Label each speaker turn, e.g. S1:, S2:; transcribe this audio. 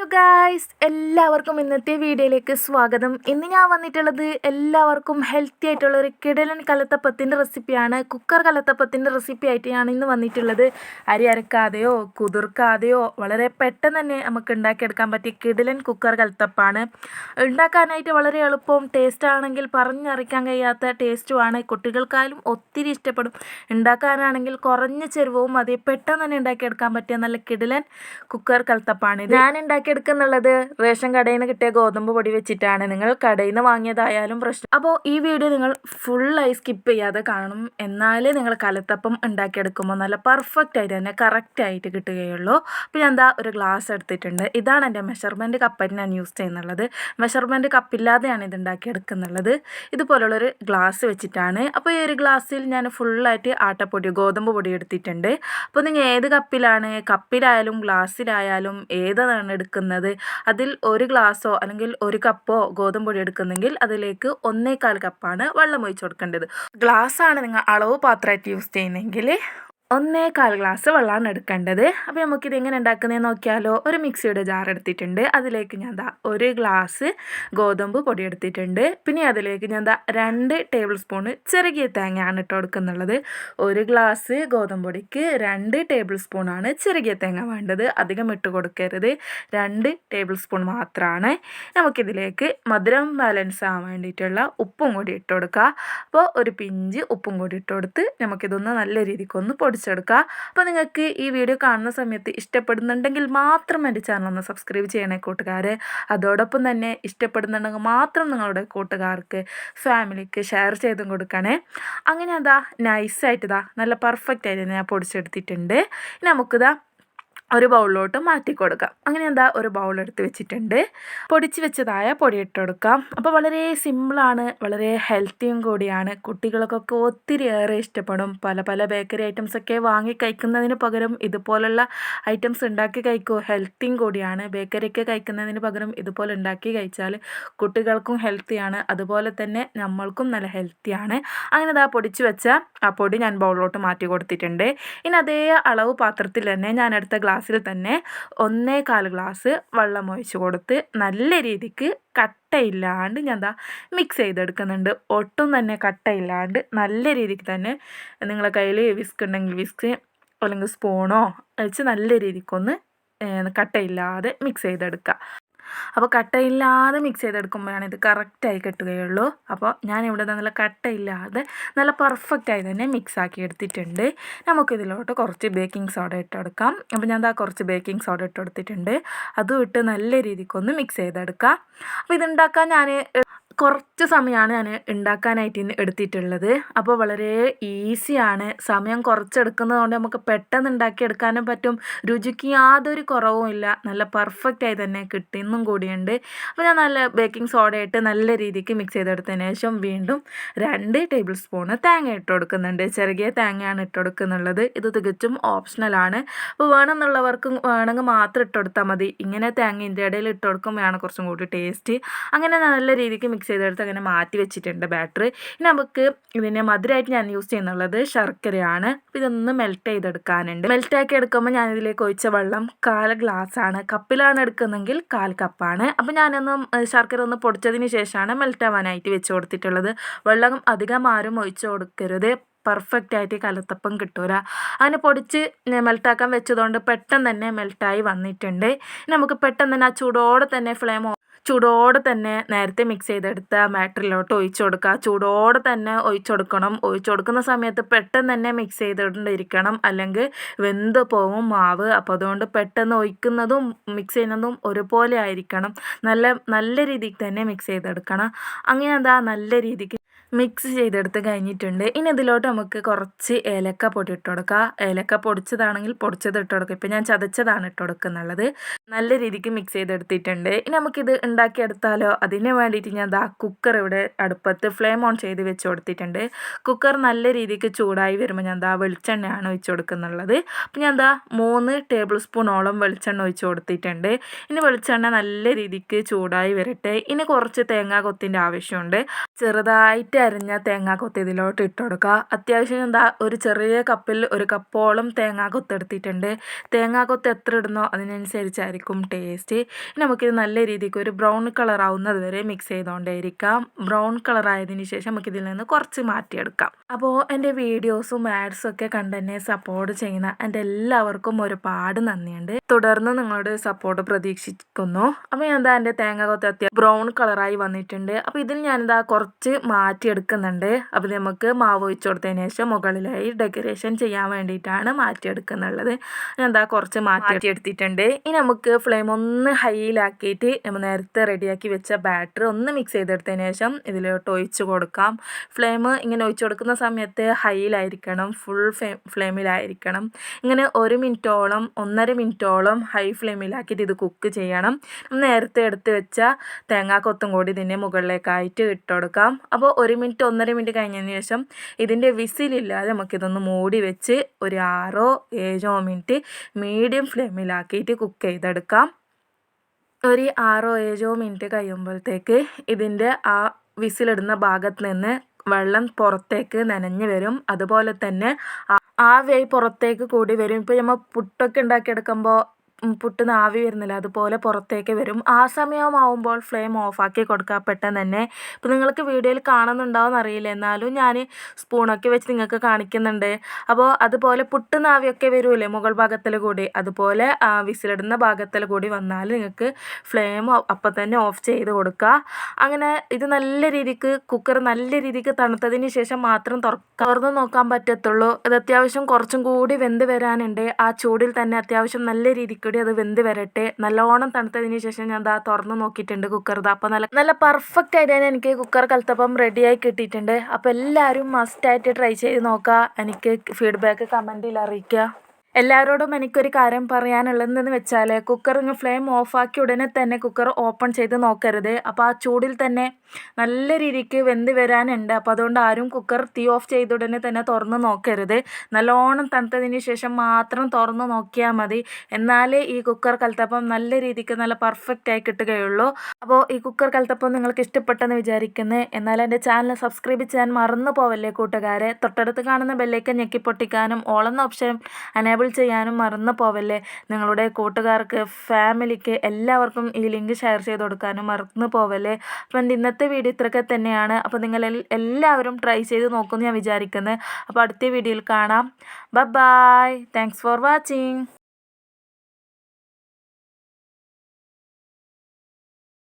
S1: Hello guys എല്ലാവർക്കും ഇന്നത്തെ വീഡിയോയിലേക്ക് സ്വാഗതം. ഇന്ന് ഞാൻ വന്നിട്ടുള്ളത് എല്ലാവർക്കും ഹെൽത്തി ആയിട്ടുള്ള ഒരു കിടലൻ കലത്തപ്പത്തിന്റെ റെസിപ്പിയാണ് കുക്കർ കലത്തപ്പത്തിന്റെ റെസിപ്പി ആയിട്ട് ഞാൻ ഇന്ന് വന്നിട്ടുള്ളത്. അരി അരക്കാതെയോ കുതിർക്കാതെയോ വളരെ പെട്ടെന്ന് തന്നെ നമുക്ക് ഉണ്ടാക്കിയെടുക്കാൻ പറ്റിയ കിടലൻ കുക്കർ കലത്തപ്പാണ്. ഉണ്ടാക്കാനായിട്ട് വളരെ എളുപ്പവും ടേസ്റ്റ് ആണെങ്കിൽ പറഞ്ഞറിയിക്കാൻ കഴിയാത്ത ടേസ്റ്റുമാണ് കുട്ടികൾക്കായാലും ഒത്തിരി ഇഷ്ടപ്പെടും. ഉണ്ടാക്കാനാണെങ്കിൽ കുറഞ്ഞ ചെരുവവും അതേ പെട്ടെന്ന് തന്നെ ഉണ്ടാക്കിയെടുക്കാൻ പറ്റിയ നല്ല കിടലൻ കുക്കർ കലത്തപ്പാണ്. ഞാൻ ഉണ്ടാക്കിയെടുക്കുന്നുള്ളത് റേഷൻ കടയിൽ നിന്ന് കിട്ടിയ ഗോതമ്പ് പൊടി വെച്ചിട്ടാണ് നിങ്ങൾ കടയിൽ നിന്ന് വാങ്ങിയതായാലും പ്രശ്നം. അപ്പോൾ ഈ വീഡിയോ നിങ്ങൾ ഫുള്ളായി സ്കിപ്പ് ചെയ്യാതെ കാണും. എന്നാലേ നിങ്ങൾ കലത്തപ്പം ഉണ്ടാക്കിയെടുക്കുമ്പോൾ നല്ല പെർഫെക്റ്റ് ആയിട്ട് തന്നെ കറക്റ്റ് ആയിട്ട് കിട്ടുകയുള്ളൂ. ഞാൻ എന്താ ഒരു ഗ്ലാസ് എടുത്തിട്ടുണ്ട്. ഇതാണ് എന്റെ മെഷർമെന്റ് കപ്പായിട്ട് ഞാൻ യൂസ് ചെയ്യുന്നുള്ളത്. മെഷർമെന്റ് കപ്പില്ലാതെയാണ് ഇത് ഉണ്ടാക്കിയെടുക്കുന്നുള്ളത്. ഇതുപോലുള്ളൊരു ഗ്ലാസ് വെച്ചിട്ടാണ്. അപ്പോൾ ഈ ഒരു ഗ്ലാസ്സിൽ ഞാൻ ഫുള്ളായിട്ട് ആട്ടപ്പൊടി ഗോതമ്പ് പൊടി എടുത്തിട്ടുണ്ട്. അപ്പോൾ നിങ്ങൾ ഏത് കപ്പിലാണ് കപ്പിലായാലും ഗ്ലാസ്സിലായാലും ഏതാണ് എടുക്കുന്നത്? അതിൽ ഒരു ഗ്ലാസ്സോ അല്ലെങ്കിൽ ഒരു കപ്പോ ഗോതമ്പ് പൊടി എടുക്കുന്നെങ്കിൽ അതിലേക്ക് ഒന്നേകാൽ കപ്പാണ് വെള്ളം ഒഴിച്ചു കൊടുക്കേണ്ടത്. ഗ്ലാസ് ആണ് നിങ്ങൾ അളവ് പാത്രമായിട്ട് യൂസ് ചെയ്യുന്നതെങ്കിൽ ഒന്നേകാൽ ഗ്ലാസ് വെള്ളമാണ് എടുക്കേണ്ടത്. അപ്പോൾ നമുക്കിത് എങ്ങനെ ഉണ്ടാക്കുന്നതെന്ന് നോക്കിയാലോ. ഒരു മിക്സിയുടെ ജാർ എടുത്തിട്ടുണ്ട്. അതിലേക്ക് ഞാൻ ദാ ഒരു ഗ്ലാസ് ഗോതമ്പ് പൊടി എടുത്തിട്ടുണ്ട്. പിന്നെ അതിലേക്ക് ഞാൻ ദാ രണ്ട് ടേബിൾ സ്പൂണ് ചെറുകിയ തേങ്ങയാണ് ഇട്ട് കൊടുക്കുന്നുള്ളത്. ഒരു ഗ്ലാസ് ഗോതമ്പ് പൊടിക്ക് രണ്ട് ടേബിൾ സ്പൂണാണ് ചെറുകിയ തേങ്ങ വേണ്ടത്. അധികം ഇട്ട് കൊടുക്കരുത്. രണ്ട് ടേബിൾ സ്പൂൺ മാത്രമാണ് നമുക്കിതിലേക്ക് മധുരം ബാലൻസ് ആവാൻ വേണ്ടിയിട്ടുള്ള ഉപ്പും കൂടി ഇട്ട് കൊടുക്കുക അപ്പോൾ ഒരു പിഞ്ച് ഉപ്പും കൂടി ഇട്ട് കൊടുത്ത് നമുക്കിതൊന്ന് നല്ല രീതിക്കൊന്ന് പൊടിച്ചെടുക്കുക അപ്പോൾ നിങ്ങൾക്ക് ഈ വീഡിയോ കാണുന്ന സമയത്ത് ഇഷ്ടപ്പെടുന്നുണ്ടെങ്കിൽ മാത്രം എന്റെ ചാനൽ ഒന്ന് സബ്സ്ക്രൈബ് ചെയ്യണേ കൂട്ടുകാർ അതോടൊപ്പം തന്നെ ഇഷ്ടപ്പെടുന്നുണ്ടെങ്കിൽ മാത്രം നിങ്ങളുടെ കൂട്ടുകാർക്ക് ഫാമിലിക്ക് ഷെയർ ചെയ്തും കൊടുക്കണേ. അങ്ങനെ അതാ നൈസായിട്ട് ഇതാ നല്ല പെർഫെക്റ്റ് ആയിട്ട് ഞാൻ പൊടിച്ചെടുത്തിട്ടുണ്ട്. നമുക്കിതാ ഒരു ബൗളിലോട്ട് മാറ്റി കൊടുക്കാം. അങ്ങനെ എന്താ ഒരു ബൗൾ എടുത്ത് വെച്ചിട്ടുണ്ട്. പൊടിച്ച് വെച്ചതായ പൊടി ഇട്ട് കൊടുക്കാം. അപ്പോൾ വളരെ സിമ്പിളാണ് വളരെ ഹെൽത്തിയും കൂടിയാണ്. കുട്ടികൾക്കൊക്കെ ഒത്തിരി ഏറെ ഇഷ്ടപ്പെടും. പല പല ബേക്കറി ഐറ്റംസ് ഒക്കെ വാങ്ങി കഴിക്കുന്നതിന് പകരം ഇതുപോലുള്ള ഐറ്റംസ് ഉണ്ടാക്കി കഴിക്കൂ. ഹെൽത്തിയും കൂടിയാണ്. ബേക്കറിയൊക്കെ കഴിക്കുന്നതിന് പകരം ഇതുപോലെ ഉണ്ടാക്കി കഴിച്ചാൽ കുട്ടികൾക്കും ഹെൽത്തിയാണ് അതുപോലെ തന്നെ നമ്മൾക്കും നല്ല ഹെൽത്തിയാണ് അങ്ങനെ ഇതാ പൊടിച്ച് വെച്ച ആ പൊടി ഞാൻ ബൗളിലോട്ട് മാറ്റി കൊടുത്തിട്ടുണ്ട്. ഇനി അതേ അളവ് പാത്രത്തിൽ തന്നെ ഞാൻ എടുത്ത ഗ്ലാസ്സിൽ തന്നെ ഒന്നേ കാൽ ഗ്ലാസ് വെള്ളം ഒഴിച്ച് കൊടുത്ത് നല്ല രീതിക്ക് കട്ടയില്ലാണ്ട് ഞാൻ എന്താ മിക്സ് ചെയ്തെടുക്കുന്നുണ്ട്. ഒട്ടും തന്നെ കട്ടയില്ലാണ്ട് നല്ല രീതിക്ക് തന്നെ നിങ്ങളെ കയ്യിൽ വിസ്ക് ഉണ്ടെങ്കിൽ വിസ്ക് അല്ലെങ്കിൽ സ്പൂണോ വെച്ച് നല്ല രീതിക്കൊന്ന് കട്ടയില്ലാതെ മിക്സ് ചെയ്തെടുക്കുക. അപ്പോൾ കട്ടയില്ലാതെ മിക്സ് ചെയ്തെടുക്കുമ്പോഴാണ് ഇത് കറക്റ്റായി കിട്ടുകയുള്ളൂ. അപ്പോൾ ഞാൻ ഇവിടെ നല്ല കട്ടയില്ലാതെ നല്ല പെർഫെക്റ്റായി തന്നെ മിക്സ് ആക്കി എടുത്തിട്ടുണ്ട്. നമുക്കിതിലോട്ട് കുറച്ച് ബേക്കിംഗ് സോഡ ഇട്ടെടുക്കാം. അപ്പോൾ ഞാൻ ഇതാ കുറച്ച് ബേക്കിംഗ് സോഡ ഇട്ടെടുത്തിട്ടുണ്ട് അതും ഇട്ട് നല്ല രീതിക്കൊന്ന് മിക്സ് ചെയ്തെടുക്കാം. അപ്പോൾ ഇതുണ്ടാക്കാൻ ഞാൻ കുറച്ച് സമയമാണ് ഞാൻ ഉണ്ടാക്കാനായിട്ട് എടുത്തിട്ടുള്ളത്. അപ്പോൾ വളരെ ഈസിയാണ്. സമയം കുറച്ചെടുക്കുന്നത് കൊണ്ട് നമുക്ക് പെട്ടെന്ന് ഉണ്ടാക്കിയെടുക്കാനും പറ്റും. രുചിക്ക് യാതൊരു കുറവും ഇല്ല. നല്ല പെർഫെക്റ്റായി തന്നെ കിട്ടുന്നും കൂടിയുണ്ട്. അപ്പോൾ ഞാൻ നല്ല ബേക്കിംഗ് സോഡ ഇട്ട് നല്ല രീതിക്ക് മിക്സ് ചെയ്തെടുത്തതിന് ശേഷം വീണ്ടും രണ്ട് ടേബിൾ സ്പൂണ് തേങ്ങ ഇട്ട് കൊടുക്കുന്നുണ്ട്. ചെറുകിയ തേങ്ങയാണ് ഇട്ട് കൊടുക്കുന്നുള്ളത്. ഇത് തികച്ചും ഓപ്ഷണലാണ് അപ്പോൾ വേണമെന്നുള്ളവർക്ക് വേണമെങ്കിൽ മാത്രം ഇട്ട് കൊടുത്താൽ മതി. ഇങ്ങനെ തേങ്ങ ഇതിന്റെ ഇടയിൽ ഇട്ട് കൊടുക്കുമ്പോഴാണ് കുറച്ചും കൂടി ടേസ്റ്റ് അങ്ങനെ നല്ല രീതിക്ക് മിക്സ് ചെയ്തെടുത്ത് അങ്ങനെ മാറ്റി വെച്ചിട്ടുണ്ട് ബാറ്ററി. ഇനി നമുക്ക് ഇതിനെ മധുരമായിട്ട് ഞാൻ യൂസ് ചെയ്യുന്നുള്ളത് ശർക്കരയാണ്. ഇതൊന്ന് മെൽറ്റ് ചെയ്തെടുക്കാനുണ്ട്. മെൽറ്റ് ആക്കി എടുക്കുമ്പോൾ ഞാൻ ഇതിലേക്ക് ഒഴിച്ച വെള്ളം കാൽ ഗ്ലാസ്സാണ് കപ്പിലാണ് എടുക്കുന്നതെങ്കിൽ കാൽ കപ്പാണ്. അപ്പോൾ ഞാനൊന്ന് ശർക്കര ഒന്ന് പൊടിച്ചതിന് ശേഷമാണ് മെൽറ്റ് ആവാനായിട്ട് വെച്ച് കൊടുത്തിട്ടുള്ളത്. വെള്ളം അധികം ആരും ഒഴിച്ചു കൊടുക്കരുത്. പെർഫെക്റ്റ് ആയിട്ട് കലത്തപ്പം കിട്ടൂല. അതിനെ പൊടിച്ച് മെൽട്ടാക്കാൻ വെച്ചതുകൊണ്ട് പെട്ടെന്ന് തന്നെ മെൽട്ടായി വന്നിട്ടുണ്ട്. നമുക്ക് പെട്ടെന്ന് തന്നെ ആ ചൂടോടെ തന്നെ ഫ്ലെയിം ചൂടോടെ തന്നെ നേരത്തെ മിക്സ് ചെയ്തെടുത്ത മാറ്ററിലോട്ട് ഒഴിച്ചു കൊടുക്കുക. ചൂടോടെ തന്നെ ഒഴിച്ചു കൊടുക്കണം. ഒഴിച്ചു കൊടുക്കുന്ന സമയത്ത് പെട്ടെന്ന് തന്നെ മിക്സ് ചെയ്തുകൊണ്ടിരിക്കണം. അല്ലെങ്കിൽ വെന്ത് പോവും മാവ്. അപ്പോൾ അതുകൊണ്ട് പെട്ടെന്ന് ഒഴിക്കുന്നതും മിക്സ് ചെയ്യുന്നതും ഒരുപോലെ ആയിരിക്കണം. നല്ല നല്ല രീതിക്ക് തന്നെ മിക്സ് ചെയ്തെടുക്കണം. അങ്ങനെ എന്താ നല്ല രീതിക്ക് മിക്സ് ചെയ്തെടുത്ത് കഴിഞ്ഞിട്ടുണ്ട്. ഇനി ഇതിലോട്ട് നമുക്ക് കുറച്ച് ഏലക്ക പൊടി ഇട്ട് കൊടുക്കുക ഏലക്ക പൊടിച്ചതാണെങ്കിൽ പൊടിച്ചത് ഇട്ട് കൊടുക്കുക ഇപ്പം ഞാൻ ചതച്ചതാണ് ഇട്ട് കൊടുക്കുന്നുള്ളത് നല്ല രീതിക്ക് മിക്സ് ചെയ്തെടുത്തിട്ടുണ്ട്. ഇനി നമുക്കിത് ഉണ്ടാക്കിയെടുത്താലോ? അതിന് വേണ്ടിയിട്ട് ഞാൻ ദാ കുക്കർ ഇവിടെ അടുപ്പത്ത് ഫ്ലെയിം ഓൺ ചെയ്ത് വെച്ച് കൊടുത്തിട്ടുണ്ട്. കുക്കർ നല്ല രീതിക്ക് ചൂടായി വരുമ്പോൾ ഞാൻ ദാ വെളിച്ചെണ്ണയാണ് ഒഴിച്ച് കൊടുക്കുന്നുള്ളത്. അപ്പം ഞാൻ ദാ മൂന്ന് ടേബിൾ സ്പൂണോളം വെളിച്ചെണ്ണ ഒഴിച്ച് കൊടുത്തിട്ടുണ്ട്. ഇനി വെളിച്ചെണ്ണ നല്ല രീതിക്ക് ചൂടായി വരട്ടെ. ഇനി കുറച്ച് തേങ്ങാ കൊത്തിന്റെ ആവശ്യമുണ്ട്. ചെറുതായിട്ട് അരിഞ്ഞ തേങ്ങാക്കൊത്ത് ഇതിലോട്ട് ഇട്ട് കൊടുക്കുക. അത്യാവശ്യം എന്താ ഒരു ചെറിയ കപ്പിൽ ഒരു കപ്പോളം തേങ്ങാക്കൊത്ത് എടുത്തിട്ടുണ്ട് തേങ്ങാക്കൊത്ത് എത്ര ഇടുന്നോ അതിനനുസരിച്ചായിരിക്കും ടേസ്റ്റ് നമുക്കിത് നല്ല രീതിക്ക് ഒരു ബ്രൗൺ കളർ ആവുന്നത് വരെ മിക്സ് ചെയ്തുകൊണ്ടേയിരിക്കാം ബ്രൗൺ കളർ ആയതിനു ശേഷം നമുക്കിതിൽ നിന്ന് കുറച്ച് മാറ്റിയെടുക്കാം. അപ്പോൾ എന്റെ വീഡിയോസും ആഡ്സും ഒക്കെ കണ്ട് സപ്പോർട്ട് ചെയ്യുന്ന എന്റെ എല്ലാവർക്കും ഒരുപാട് നന്ദിയുണ്ട്. തുടർന്ന് നിങ്ങളുടെ സപ്പോർട്ട് പ്രതീക്ഷിക്കുന്നു. അപ്പോൾ ഞാൻ എന്താ എന്റെ തേങ്ങ കൊത്ത് അത്യാവശ്യം ബ്രൗൺ കളറായി വന്നിട്ടുണ്ട്. അപ്പോൾ ഇതിൽ ഞാനിതാ കുറച്ച് മാറ്റിയെടുക്കുന്നുണ്ട്. അപ്പോൾ നമുക്ക് മാവ് ഒഴിച്ചു കൊടുത്തതിന് ശേഷം മുകളിലായി ഡെക്കറേഷൻ ചെയ്യാൻ വേണ്ടിയിട്ടാണ് മാറ്റിയെടുക്കുന്നുള്ളത്. എന്താ കുറച്ച് മാറ്റിയെടുത്തിട്ടുണ്ട്. ഇനി നമുക്ക് ഫ്ലെയിം ഒന്ന് ഹൈയിലാക്കിയിട്ട് നമ്മൾ നേരത്തെ റെഡിയാക്കി വെച്ച ബാറ്റർ ഒന്ന് മിക്സ് ചെയ്തെടുത്തതിന് ശേഷം ഇതിലോട്ട് ഒഴിച്ച് കൊടുക്കാം. ഫ്ലെയിം ഇങ്ങനെ ഒഴിച്ചു കൊടുക്കുന്ന സമയത്ത് ഹൈയിലായിരിക്കണം ഫുൾ ഫ്ലെയിമിലായിരിക്കണം ഇങ്ങനെ ഒരു മിനിറ്റോളം ഒന്നര മിനിറ്റോളം ഹൈ ഫ്ലെയിമിലാക്കിയിട്ട് ഇത് കുക്ക് ചെയ്യണം. നേരത്തെ എടുത്ത് വെച്ച തേങ്ങാക്കൊത്തും കൂടി ഇതിന്റെ മുകളിലേക്കായിട്ട് ഇട്ട് കൊടുക്കാം. അപ്പോൾ ഒരു മിനിറ്റ് ഒന്നര മിനിറ്റ് കഴിഞ്ഞതിന് ശേഷം ഇതിന്റെ വിസിലില്ലാതെ നമുക്കിതൊന്ന് മൂടി വെച്ച് ഒരു ആറോ ഏഴോ മിനിറ്റ് മീഡിയം ഫ്ലെയിമിലാക്കിയിട്ട് കുക്ക് ചെയ്തെടുക്കാം. ഒരു ആറോ ഏഴോ മിനിറ്റ് കഴിയുമ്പോഴത്തേക്ക് ഇതിന്റെ ആ വിസിലിടുന്ന ഭാഗത്ത് നിന്ന് വെള്ളം പുറത്തേക്ക് നനഞ്ഞ് വരും. അതുപോലെ തന്നെ ആ വേ പുറത്തേക്ക് കൂടി വരും. ഇപ്പോൾ നമ്മൾ പുട്ടൊക്കെ ഉണ്ടാക്കിയെടുക്കുമ്പോൾ പുട്ടിന്ന് ആവി വരുന്നില്ല. അതുപോലെ പുറത്തേക്ക് വരും. ആ സമയമാവുമ്പോൾ ഫ്ലെയിം ഓഫാക്കി കൊടുക്കുക പെട്ടെന്ന് തന്നെ. ഇപ്പോൾ നിങ്ങൾക്ക് വീഡിയോയിൽ കാണുന്നുണ്ടാവും അറിയില്ല എന്നാലും ഞാൻ സ്പൂണൊക്കെ വെച്ച് നിങ്ങൾക്ക് കാണിക്കുന്നുണ്ട്. അപ്പോൾ അതുപോലെ പുട്ടുന്ന ആവിയൊക്കെ വരുമല്ലേ മുകൾ ഭാഗത്തിൽ കൂടി. അതുപോലെ വിസിലിടുന്ന ഭാഗത്തിൽ കൂടി വന്നാൽ നിങ്ങൾക്ക് ഫ്ലെയിം അപ്പം തന്നെ ഓഫ് ചെയ്ത് കൊടുക്കുക അങ്ങനെ ഇത് നല്ല രീതിക്ക് കുക്കർ നല്ല രീതിക്ക് തണുത്തതിന് ശേഷം മാത്രം തുറന്ന് നോക്കാൻ പറ്റത്തുള്ളൂ. ഇത് അത്യാവശ്യം കുറച്ചും കൂടി വെന്ത് വരാനുണ്ട്. ആ ചൂടിൽ തന്നെ അത്യാവശ്യം നല്ല രീതിക്ക് കൂടി അത് വെന്ത് വരട്ടെ. നല്ലോണം തണുത്തതിന് ശേഷം ഞാൻ ദാ തുറന്ന് നോക്കിയിട്ടുണ്ട് കുക്കർ ദാ. അപ്പോൾ നല്ല നല്ല പെർഫെക്റ്റ് ആയിട്ട് തന്നെ എനിക്ക് കുക്കർ കലത്തപ്പം റെഡിയായി കിട്ടിയിട്ടുണ്ട്. അപ്പോൾ എല്ലാവരും മസ്റ്റായിട്ട് ട്രൈ ചെയ്ത് നോക്കുക എനിക്ക് ഫീഡ്ബാക്ക് കമന്റിൽ അറിയിക്കുക എല്ലാവരോടും എനിക്കൊരു കാര്യം പറയാനുള്ളതെന്ന് വെച്ചാൽ കുക്കർ ഇങ്ങ് ഫ്ലെയിം ഓഫാക്കി ഉടനെ തന്നെ കുക്കർ ഓപ്പൺ ചെയ്ത് നോക്കരുത്. അപ്പോൾ ആ ചൂടിൽ തന്നെ നല്ല രീതിക്ക് വെന്ത് വരാനുണ്ട്. അപ്പോൾ അതുകൊണ്ട് ആരും കുക്കർ തീ ഓഫ് ചെയ്ത ഉടനെ തന്നെ തുറന്ന് നോക്കരുത്. നല്ലോണം തണുത്തതിന് ശേഷം മാത്രം തുറന്ന് നോക്കിയാൽ മതി. എന്നാലേ ഈ കുക്കർ കലത്തപ്പം നല്ല രീതിക്ക് നല്ല പെർഫെക്റ്റ് ആയി കിട്ടുകയുള്ളൂ. അപ്പോൾ ഈ കുക്കർ കലത്തപ്പം നിങ്ങൾക്ക് ഇഷ്ടപ്പെട്ടെന്ന് വിചാരിക്കുന്നത് എന്നാൽ എന്റെ ചാനൽ സബ്സ്ക്രൈബ് ചെയ്യാൻ മറന്നു പോവല്ലേ കൂട്ടുകാരെ? തൊട്ടടുത്ത് കാണുന്ന ബെല്ലേക്ക് ഞെക്കി പൊട്ടിക്കാനും ഓളെന്ന ഓപ്ഷൻ അനേബിൾ ചെയ്യാനും മറന്നു പോവല്ലേ? നിങ്ങളുടെ കൂട്ടുകാർക്ക് ഫാമിലിക്ക് എല്ലാവർക്കും ഈ ലിങ്ക് ഷെയർ ചെയ്ത് കൊടുക്കാനും മറന്നു പോവല്ലേ? അപ്പം ഇന്നത്തെ വീഡിയോ ഇത്രയൊക്കെ തന്നെയാണ്. അപ്പോൾ നിങ്ങൾ എല്ലാവരും ട്രൈ ചെയ്ത് നോക്കുമെന്ന് ഞാൻ വിചാരിക്കുന്നത് അപ്പോൾ അടുത്ത വീഡിയോയിൽ കാണാം. ബ ബായ് താങ്ക്സ് ഫോർ വാച്ചിങ്